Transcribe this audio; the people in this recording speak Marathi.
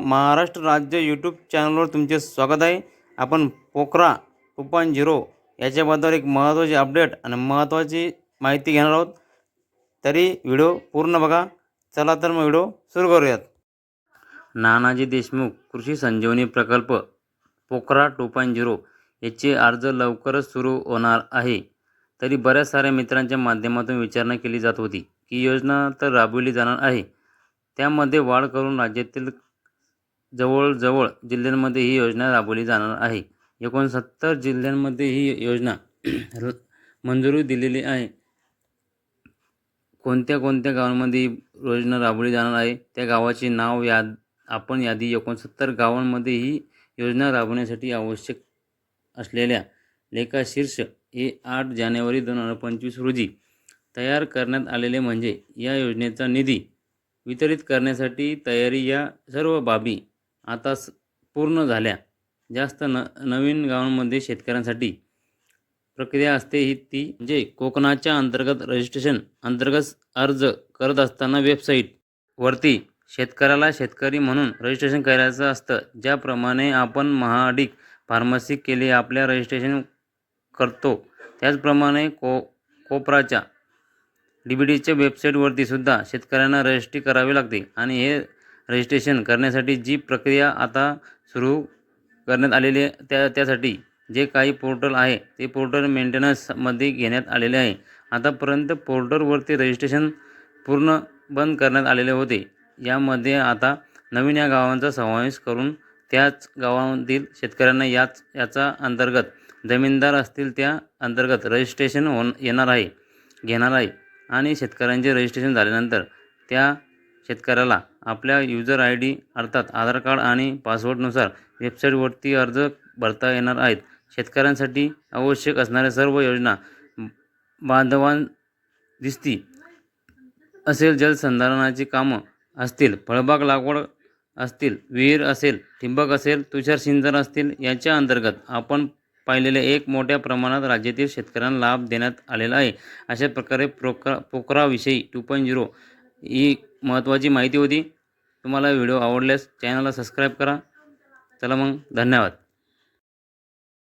महाराष्ट्र राज्य यूट्यूब चॅनलवर तुमचे स्वागत आहे. आपण पोखरा टू पॉईंट झिरो याच्याबद्दल एक महत्त्वाची अपडेट आणि महत्त्वाची माहिती घेणार आहोत. तरी व्हिडिओ पूर्ण बघा. चला तर मग व्हिडिओ सुरू करूयात. नानाजी देशमुख कृषी संजीवनी प्रकल्प पोखरा टू पॉईंट झिरो याचे अर्ज लवकरच सुरू होणार आहे. तरी बऱ्याच साऱ्या मित्रांच्या माध्यमातून विचारणा केली जात होती की योजना तर राबविली जाणार आहे. त्यामध्ये वाढ करून राज्यातील जवळजवळ जिल्ह्यांमध्ये ही योजना राबवली जाणार आहे. एकोणसत्तर जिल्ह्यांमध्ये ही योजना र- मंजुरी दिलेली आहे. कोणत्या कोणत्या गावांमध्ये ही योजना राबवली जाणार आहे? त्या गावाचे नाव याद आपण यादी एकोणसत्तर गावांमध्ये ही योजना राबवण्यासाठी आवश्यक असलेल्या लेखाशीर्ष हे आठ जानेवारी दोन हजार पंचवीस रोजी तयार करण्यात आलेले म्हणजे या योजनेचा निधी वितरित करण्यासाठी तयारी या सर्व बाबी आता स- पूर्ण झाल्या. जास्त न नवीन गावांमध्ये शेतकऱ्यांसाठी प्रक्रिया असते ही ती म्हणजे कोकणाच्या अंतर्गत रजिस्ट्रेशन अंतर्गत अर्ज करत असताना वेबसाईटवरती शेतकऱ्याला शेतकरी म्हणून रजिस्ट्रेशन करायचं असतं. ज्याप्रमाणे आपण महाडिक फार्मसी केले आपल्या रजिस्ट्रेशन करतो. त्याचप्रमाणे को कोपराच्या डी बी डीच्या वेबसाईटवरती सुद्धा शेतकऱ्यांना रजिस्ट्री करावी लागते. आणि हे रजिस्ट्रेशन करण्यासाठी जी प्रक्रिया आता सुरू करण्यात आलेली आहे त्या त्यासाठी जे काही पोर्टल आहे ते पोर्टल मेंटेनन्समध्ये घेण्यात आलेले आहे. आतापर्यंत पोर्टलवरती रजिस्ट्रेशन पूर्ण बंद करण्यात आलेले होते. यामध्ये आता नवीन या गावांचा समावेश करून त्याच गावांतील शेतकऱ्यांना याच याचा अंतर्गत जमीनदार असतील त्या अंतर्गत रजिस्ट्रेशन होण येणार आहे घेणार आहे. आणि शेतकऱ्यांचे रजिस्ट्रेशन झाल्यानंतर त्या शेतकऱ्याला आपल्या युजर आय डी अर्थात आधार कार्ड आणि पासवर्डनुसार वेबसाईटवरती अर्ज भरता येणार आहेत. शेतकऱ्यांसाठी आवश्यक असणाऱ्या सर्व योजना बांधवां दिसती असेल जलसंधारणाची कामं असतील फळबाग लागवड असतील विहीर असेल ठिबक असेल तुषार सिंचन असतील याच्या अंतर्गत आपण पाहिलेले एक मोठ्या प्रमाणात राज्यातील शेतकऱ्यांना लाभ देण्यात आलेला आहे. अशा प्रकारे प्रोकरा पोकराविषयी टू पॉईंट झिरो ही महत्त्वाची माहिती होती. तुम्हाला व्हिडिओ आवडल्यास चॅनलला सबस्क्राईब करा. चला मग धन्यवाद.